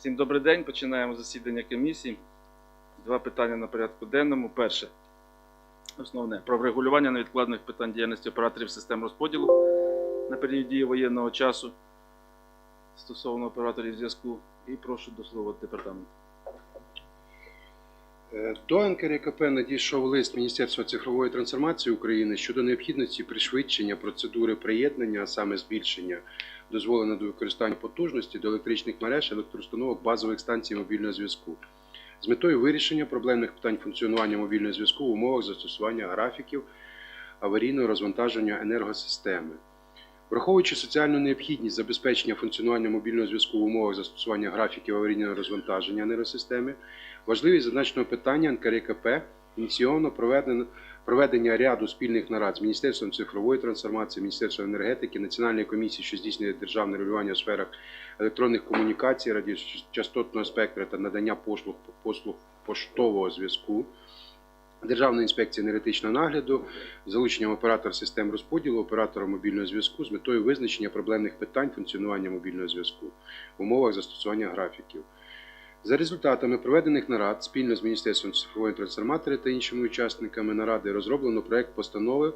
Всім добрий день. Починаємо засідання комісії. Два питання на порядку денному. Перше. Основне про врегулювання невідкладних питань діяльності операторів систем розподілу на період дії воєнного часу стосовно операторів зв'язку. І прошу до слова департамент. Е, До НКРКП надійшов лист Міністерства цифрової трансформації України щодо необхідності пришвидшення процедури приєднання, а саме збільшення дозволеного до використання потужності до електричних мереж електроустановок базових станцій мобільного зв'язку з метою вирішення проблемних питань функціонування мобільного зв'язку в умовах застосування графіків аварійного розвантаження енергосистеми. Враховуючи соціальну необхідність забезпечення функціонування мобільного зв'язку в умовах застосування графіків аварійного розвантаження енергосистеми, Важливість зазначеного питання НКРКП ініційовано проведено проведення ряду спільних нарад з Міністерством цифрової трансформації, Міністерством енергетики, Національної комісії, що здійснює державне регулювання у сферах електронних комунікацій, радіочастотного спектра та надання послуг послуг поштового зв'язку. Державної інспекції енергетичного нагляду залученням оператора систем розподілу, оператора мобільного зв'язку з метою визначення проблемних питань функціонування мобільного зв'язку в умовах застосування графіків. За результатами проведених нарад спільно з Міністерством цифрової трансформатори та іншими учасниками наради розроблено проект постанови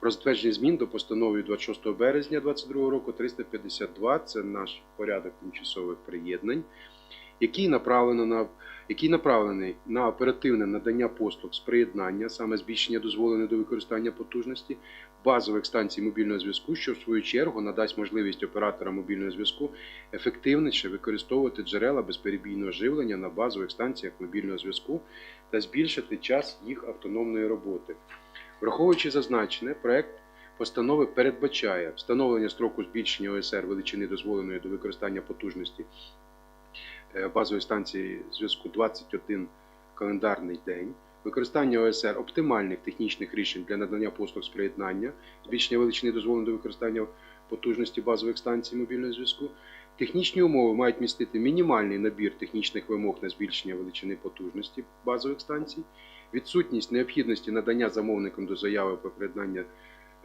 про затвердження змін до постанови 26 березня 2022 року 352. Це наш порядок тимчасових приєднань, який направлено на який направлений на оперативне надання послуг з приєднання, саме збільшення дозволеної до використання потужності базових станцій мобільного зв'язку, що в свою чергу надасть можливість оператора мобільного зв'язку ефективніше використовувати джерела безперебійного живлення на базових станціях мобільного зв'язку та збільшити час їх автономної роботи. Враховуючи зазначене, проект постанови передбачає встановлення строку збільшення ОСР величини дозволеної до використання потужності базової станції зв'язку 21 календарний день. Використання ОСР оптимальних технічних рішень для надання послуг з приєднання, збільшення величини дозволеної до використання потужності базових станцій мобільного зв'язку. Технічні умови мають містити мінімальний набір технічних вимог на збільшення величини потужності базових станцій, відсутність необхідності надання замовникам до заяви про приєднання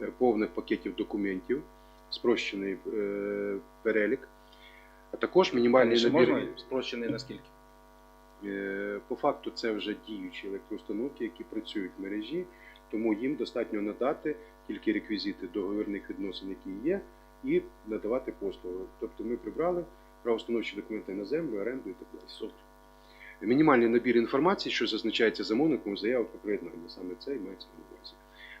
е, повних пакетів документів, спрощений е, перелік, а також мінімальний Раніше набір. можна спрощений наскільки? Е, По факту це вже діючі електроустановки, які працюють в мережі, тому їм достатньо надати тільки реквізити договірних відносин, які є, і надавати послуги. Тобто ми прибрали правоустановчі документи на землю, оренду і так далі. Мінімальний набір інформації, що зазначається замовником в про приєднання. Саме це і мається на увазі.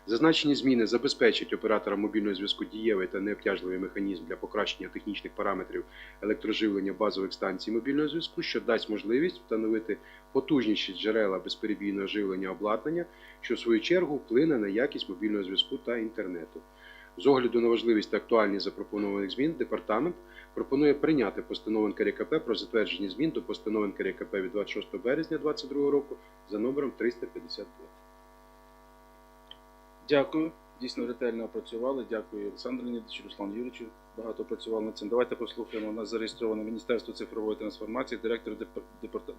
Зазначені зміни забезпечать оператора мобільного зв'язку дієвий та необтяжливий механізм для покращення технічних параметрів електроживлення базових станцій мобільного зв'язку, що дасть можливість встановити потужніші джерела безперебійного живлення обладнання, що в свою чергу вплине на якість мобільного зв'язку та інтернету. З огляду на важливість та актуальність запропонованих змін, департамент пропонує прийняти постанову НКРКП про затвердження змін до постанови НКРКП від 26 березня 2022 року за номером 352. Дякую. Дійсно ретельно опрацювали. Дякую Олександру Леонідовичу, Руслан Юрійовичу. Багато працювали над цим. Давайте послухаємо. У нас зареєстровано Міністерство цифрової трансформації, директор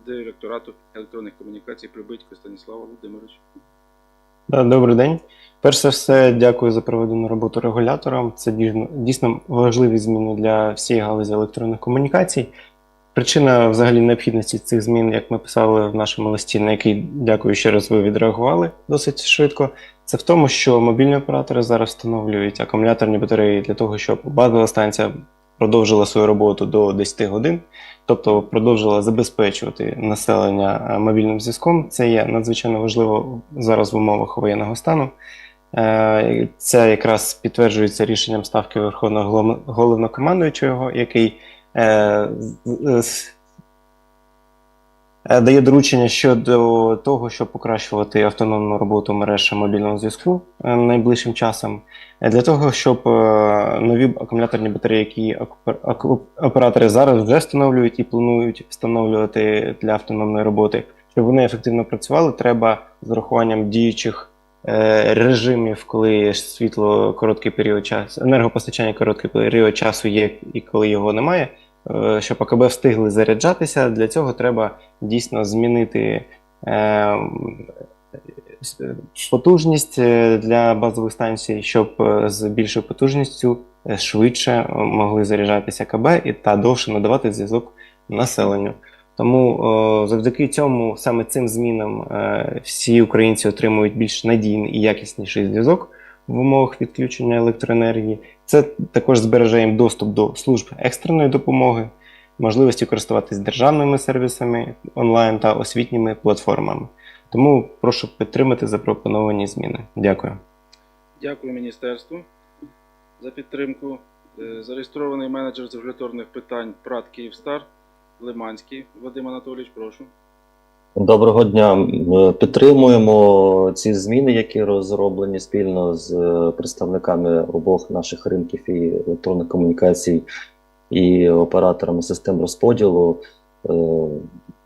директорату електронних комунікацій Прибитько Станіслава Володимирович. Добрий день. Перш за все, дякую за проведену роботу регуляторам. Це дійсно важливі зміни для всієї галузі електронних комунікацій. Причина взагалі необхідності цих змін, як ми писали в нашому листі, на який дякую ще раз, ви відреагували досить швидко. Це в тому, що мобільні оператори зараз встановлюють акумуляторні батареї для того, щоб базова станція продовжила свою роботу до 10 годин, тобто продовжила забезпечувати населення е, мобільним зв'язком. Це є надзвичайно важливо зараз в умовах воєнного стану. Е, Це якраз підтверджується рішенням ставки Верховного головнокомандуючого, який е, дає доручення щодо того, щоб покращувати автономну роботу мереж мобільного зв'язку е, найближчим часом. Е, Для того, щоб е, нові акумуляторні батареї, які оператори зараз вже встановлюють і планують встановлювати для автономної роботи, щоб вони ефективно працювали, треба з урахуванням діючих е, режимів, коли світло короткий період часу, енергопостачання короткий період часу є і коли його немає. Е, Щоб АКБ встигли заряджатися, для цього треба дійсно змінити е, потужність е, для базових станцій, щоб з більшою потужністю швидше могли заряджатися КБ і та довше надавати зв'язок населенню. Тому завдяки цьому, саме цим змінам, всі українці отримують більш надійний і якісніший зв'язок в умовах відключення електроенергії. Це також збереже їм доступ до служб екстреної допомоги, можливості користуватись державними сервісами онлайн та освітніми платформами. Тому прошу підтримати запропоновані зміни. Дякую. Дякую міністерству за підтримку. Е, Зареєстрований менеджер з регуляторних питань ПРАТ Київстар Лиманський Вадим Анатолійович, прошу. Доброго дня. Підтримуємо ці зміни, які розроблені спільно з е, представниками обох наших ринків і електронних комунікацій і операторами систем розподілу. Е,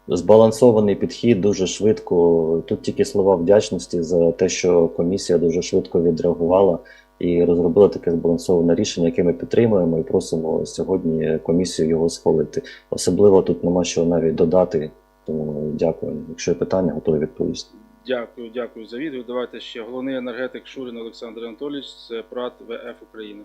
Збалансований підхід дуже швидко. Тут тільки слова вдячності за те, що комісія дуже швидко відреагувала і розробила таке збалансоване рішення, яке ми підтримуємо і просимо сьогодні комісію його схвалити. Особливо тут нема що навіть додати. Тому дякую. Якщо є питання, готовий відповісти. Дякую, дякую за відео. Давайте ще головний енергетик Шурин Олександр Анатолійович, це ПРАТ ВФ України.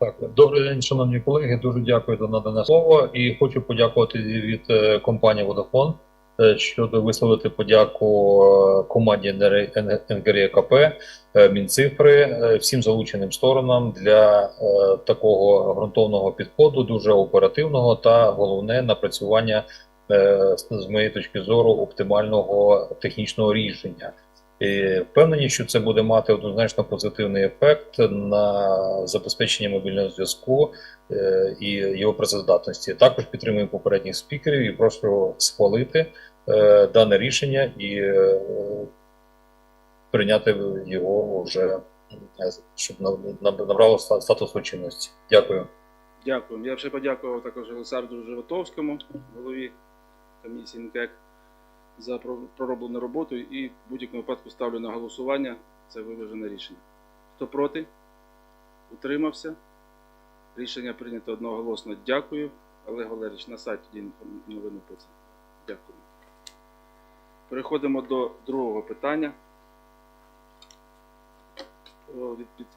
Так, добрий день, шановні колеги. Дуже дякую за надане слово. І хочу подякувати від е, компанії Vodafone е, щодо висловити подяку е, команді НГРКП, Мінцифри, всім залученим сторонам для такого ґрунтовного підходу, дуже оперативного та головне напрацювання з з моєї точки зору оптимального технічного рішення. І впевнені, що це буде мати однозначно позитивний ефект на забезпечення мобільного зв'язку е, і його працездатності. Також підтримую попередніх спікерів і прошу схвалити е, дане рішення і е, прийняти його вже, е, щоб на- на- набрало ста- статус чинності. Дякую. Дякую. Я ще подякував також Олександру Животовському, голові комісії НКЕК, за пророблену роботу і в будь-якому випадку ставлю на голосування це виважене рішення. Хто проти? Утримався? Рішення прийнято одноголосно. Дякую. Олег Валерійович, на сайт тоді інфо- новину про це. Дякую. Переходимо до другого питання.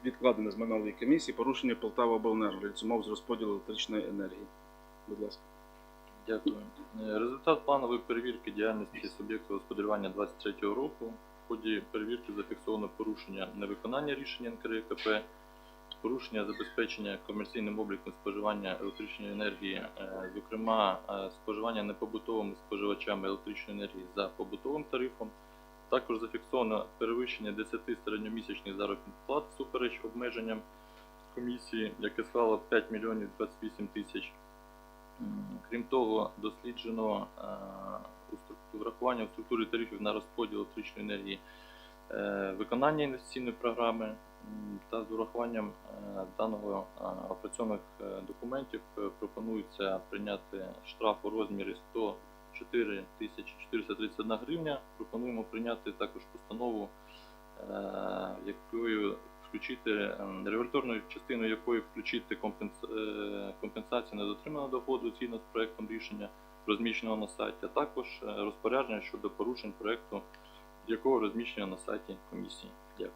Відкладене з минулої комісії порушення Полтава обленерго ліцюмов з розподілу електричної енергії. Будь ласка. Дякую. Е, Результат планової перевірки діяльності суб'єкту господарювання 2023 року. В ході перевірки зафіксовано порушення невиконання рішення НКРКП, порушення забезпечення комерційним обліком споживання електричної енергії, е, зокрема е, споживання непобутовими споживачами електричної енергії за побутовим тарифом. Також зафіксовано перевищення 10 середньомісячних заробітних плат супереч обмеженням комісії, яке склало 5 мільйонів 28 тисяч. Крім того, досліджено е, врахування в структурі тарифів на розподіл електричної енергії е, виконання інвестиційної програми та з урахуванням е, даного опрацьованих документів пропонується прийняти штраф у розмірі 104 тисячі 431 гривня. Пропонуємо прийняти також постанову, якою включити ем, регуляторною частиною якої включити е, компенсацію недотриманого доходу згідно з проектом рішення, розміщеного на сайті, а також е, розпорядження щодо порушень проекту, якого розміщено на сайті комісії. Дякую.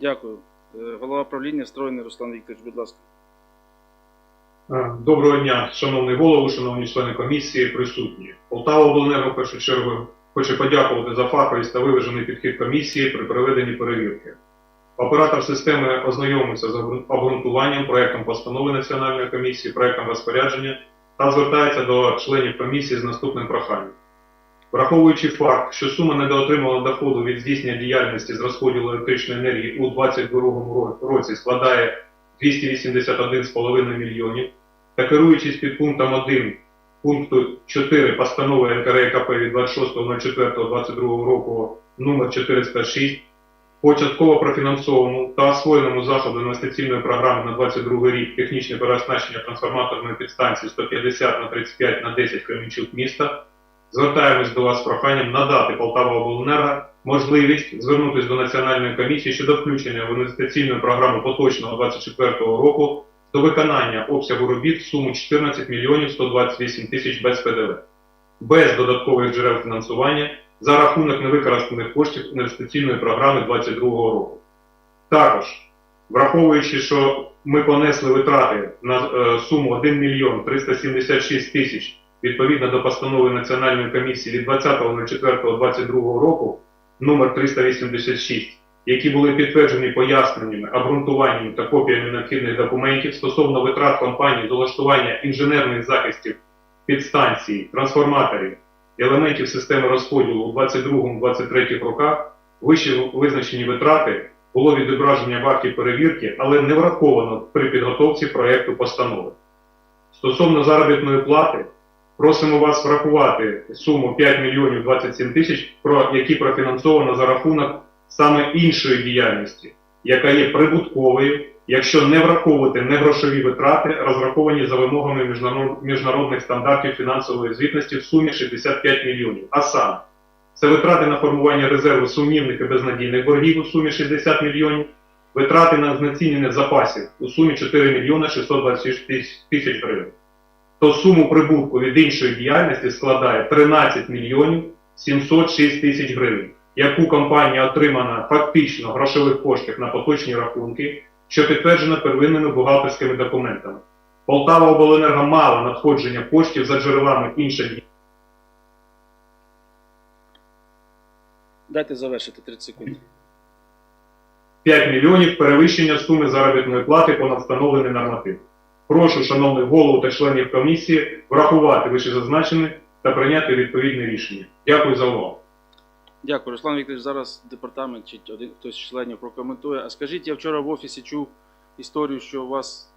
Дякую. Е, Голова правління Стройний Руслан Вікторович, будь ласка. Доброго дня, шановний голову, шановні члени комісії, присутні. Полтава обленерго в першу чергу хоче подякувати за фаховість та виважений підхід комісії при проведенні перевірки. Оператор системи ознайомився з обґрунтуванням, проектом постанови Національної комісії, проектом розпорядження та звертається до членів комісії з наступним проханням. Враховуючи факт, що сума недоотриманого доходу від здійснення діяльності з розподілу електричної енергії у 2022 році складає 281,5 мільйонів, та керуючись під пунктом 1 пункту 4 постанови НКРКП від 26.04.22 року номер 406 по частково профінансованому та освоєному заходу інвестиційної програми на 22 рік технічне переоснащення трансформаторної підстанції 150 на 35 на 10 Кременчук міста, звертаємось до вас з проханням надати Полтава Обленерго можливість звернутися до Національної комісії щодо включення в інвестиційну програму поточного 24 року до виконання обсягу робіт в суму 14 мільйонів 128 тисяч без ПДВ, без додаткових джерел фінансування за рахунок невикористаних коштів інвестиційної програми 2022 року. Також, враховуючи, що ми понесли витрати на е, суму 1 мільйон 376 тисяч відповідно до постанови Національної комісії від 20.04.22 року номер 386, які були підтверджені поясненнями, обґрунтуваннями та копіями необхідних документів стосовно витрат компанії з улаштування інженерних захистів підстанцій, трансформаторів, елементів системи розподілу у 22-23 роках, вище визначені витрати було відображення в акті перевірки, але не враховано при підготовці проекту постанови. Стосовно заробітної плати, просимо вас врахувати суму 5 мільйонів 27 тисяч, які профінансовано за рахунок саме іншої діяльності, яка є прибутковою, якщо не враховувати негрошові витрати, розраховані за вимогами міжнародних стандартів фінансової звітності в сумі 65 мільйонів. А саме, це витрати на формування резерву сумнівних і безнадійних боргів у сумі 60 мільйонів, витрати на знецінення запасів у сумі 4 мільйони 626 тисяч- гривень. То суму прибутку від іншої діяльності складає 13 мільйонів 706 тисяч гривень, яку компанія отримана фактично грошових коштів на поточні рахунки, що підтверджено первинними бухгалтерськими документами. Полтава обленерго мала надходження коштів за джерелами інших Дайте завершити 30 секунд. 5 мільйонів перевищення суми заробітної плати понад встановлений норматив. Прошу, шановний голову та членів комісії, врахувати вищезазначене та прийняти відповідне рішення. Дякую за увагу. Дякую, Руслан Вікторович. Зараз департамент чи один хтось з членів прокоментує. А скажіть, я вчора в офісі чув історію, що у вас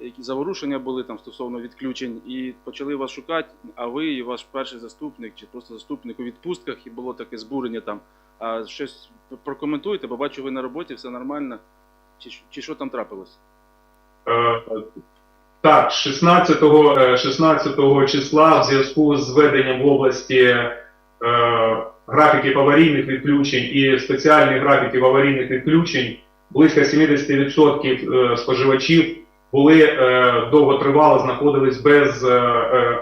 які заворушення були там стосовно відключень, і почали вас шукати, а ви і ваш перший заступник, чи просто заступник у відпустках, і було таке збурення там. А щось прокоментуйте, бо бачу, ви на роботі, все нормально. Чи, чи що там трапилось? Е, Так, 16, е, 16 числа в зв'язку з введенням в області е, графіків аварійних відключень і спеціальних графіків аварійних відключень близько 70% е, споживачів були е, довготривало знаходились без е,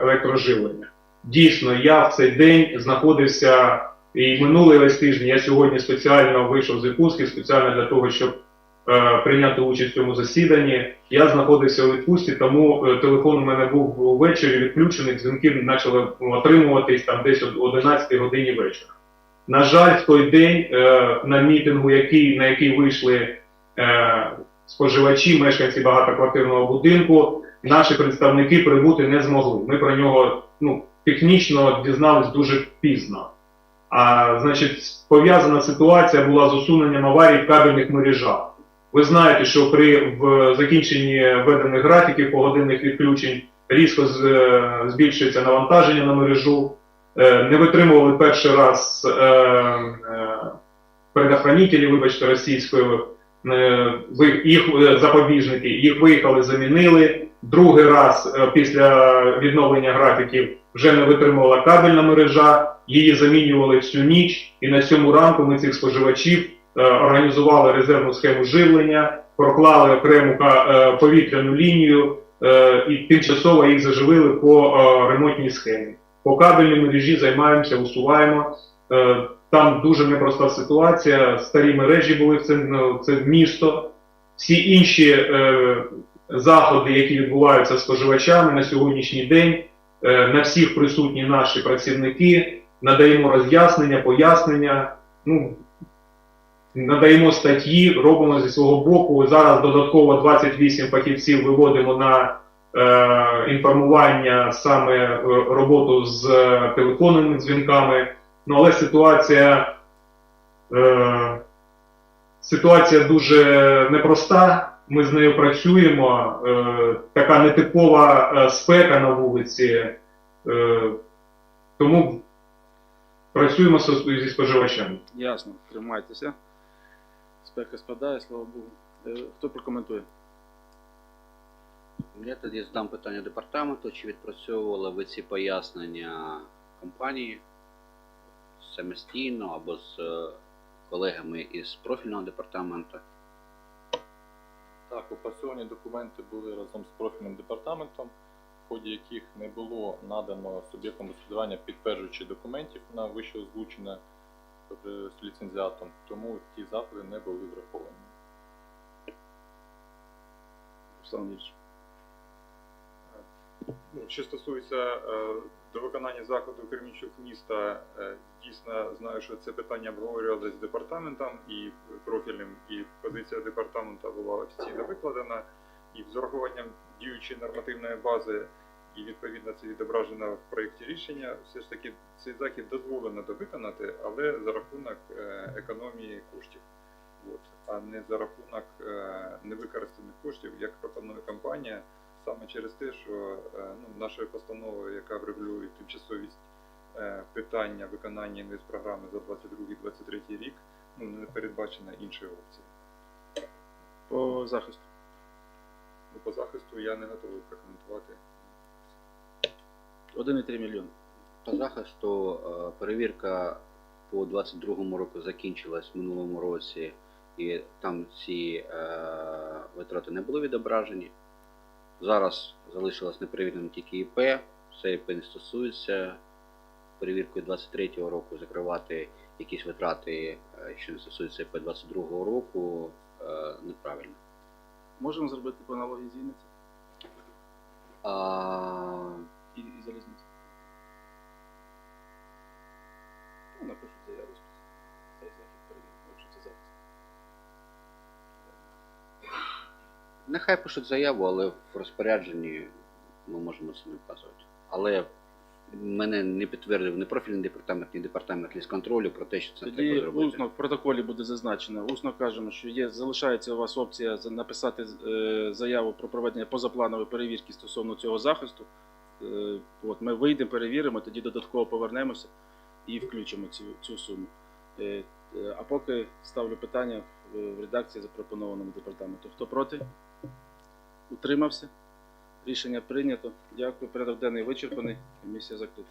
електроживлення. Дійсно, я в цей день знаходився і минулий весь тиждень. Я сьогодні спеціально вийшов з відпустки спеціально для того, щоб прийняти участь в цьому засіданні. Я знаходився у відпустці, тому е, телефон у мене був увечері відключений, дзвінки почали отримуватись там десь о 11 годині вечора. На жаль, в той день е, на мітингу, який, на який вийшли е, споживачі, мешканці багатоквартирного будинку, наші представники прибути не змогли. Ми про нього ну, технічно дізнались дуже пізно. А значить, пов'язана ситуація була з усуненням аварій в кабельних мережах. Ви знаєте, що при в закінченні введених графіків погодинних відключень різко е, збільшується навантаження на мережу. Е, Не витримували перший раз е, предохранителі, вибачте, російською, їх запобіжники, їх виїхали, замінили. Другий раз після відновлення графіків вже не витримувала кабельна мережа, її замінювали всю ніч, і на сьому ранку ми цих споживачів організували резервну схему живлення, проклали окрему е, повітряну лінію е, і тимчасово їх заживили по е, ремонтній схемі. По кабельній мережі займаємося, усуваємо. Е, Там дуже непроста ситуація. Старі мережі були це, ну, це місто. Всі інші е, заходи, які відбуваються з споживачами на сьогоднішній день, е, на всіх присутні наші працівники, надаємо роз'яснення, пояснення, ну, надаємо статті, робимо зі свого боку. Зараз додатково 28 фахівців виводимо на е, інформування саме е, роботу з е, телефонними дзвінками. Ну, але ситуація, е, ситуація дуже непроста. Ми з нею працюємо. Е, така нетипова е, спека на вулиці. Е, тому працюємо зі зі споживачами. Ясно, тримайтеся. Спека спадає, слава Богу. Е, Хто прокоментує? Я тоді задам питання департаменту, чи відпрацьовували ви ці пояснення компанії самостійно або з е, колегами із профільного департаменту? Так, опрацьовані документи були разом з профільним департаментом, в ході яких не було надано суб'єктам господарювання підтверджуючих документів на вище озвучене з ліцензіатом, тому ті заходи не були враховані. Руслан. Ну, що стосується е, до виконання заходу керівничок міста, е, дійсно знаю, що це питання обговорювалося з департаментом і профільним, і позиція департаменту була офіційно викладена, і з урахуванням діючої нормативної бази, і відповідно це відображено в проєкті рішення. Все ж таки цей захід дозволено довиконати, але за рахунок е, економії коштів. От, а не за рахунок е, невикористаних коштів, як пропонує компанія, саме через те, що е, ну, нашою постановою, яка врегулює тимчасовість питання виконання інвестпрограми за 22-23 рік, ну, не передбачена іншої опції. По захисту. Ну, по захисту я не готовий прокоментувати. 1,3 мільйони. По захисту е, перевірка по 22 року закінчилась в минулому році, і там ці е, витрати не були відображені. Зараз залишилось неперевіреним тільки ІП. Це ІП не стосується перевіркою 23 року закривати якісь витрати, е, що не стосуються ІП 22-го року, е, неправильно. Можемо зробити по аналогії з Вінниці А, і, і залізниці. Ну, цей захід якщо це. Нехай пишуть заяву, але в розпорядженні ми можемо це не вказувати. Але мене не підтвердив ні профільний департамент, ні департамент лісконтролю про те, що це треба Тоді зробити. усно в протоколі буде зазначено. Усно кажемо, що є залишається у вас опція за- написати е, заяву про проведення позапланової перевірки стосовно цього захисту. Е, от ми вийдемо, перевіримо, тоді додатково повернемося і включимо цю, цю суму. Е, е, а поки ставлю питання в, редакції запропонованому департаменту. Хто проти? Утримався? Рішення прийнято. Дякую. Порядок денний вичерпаний. Комісія закрита.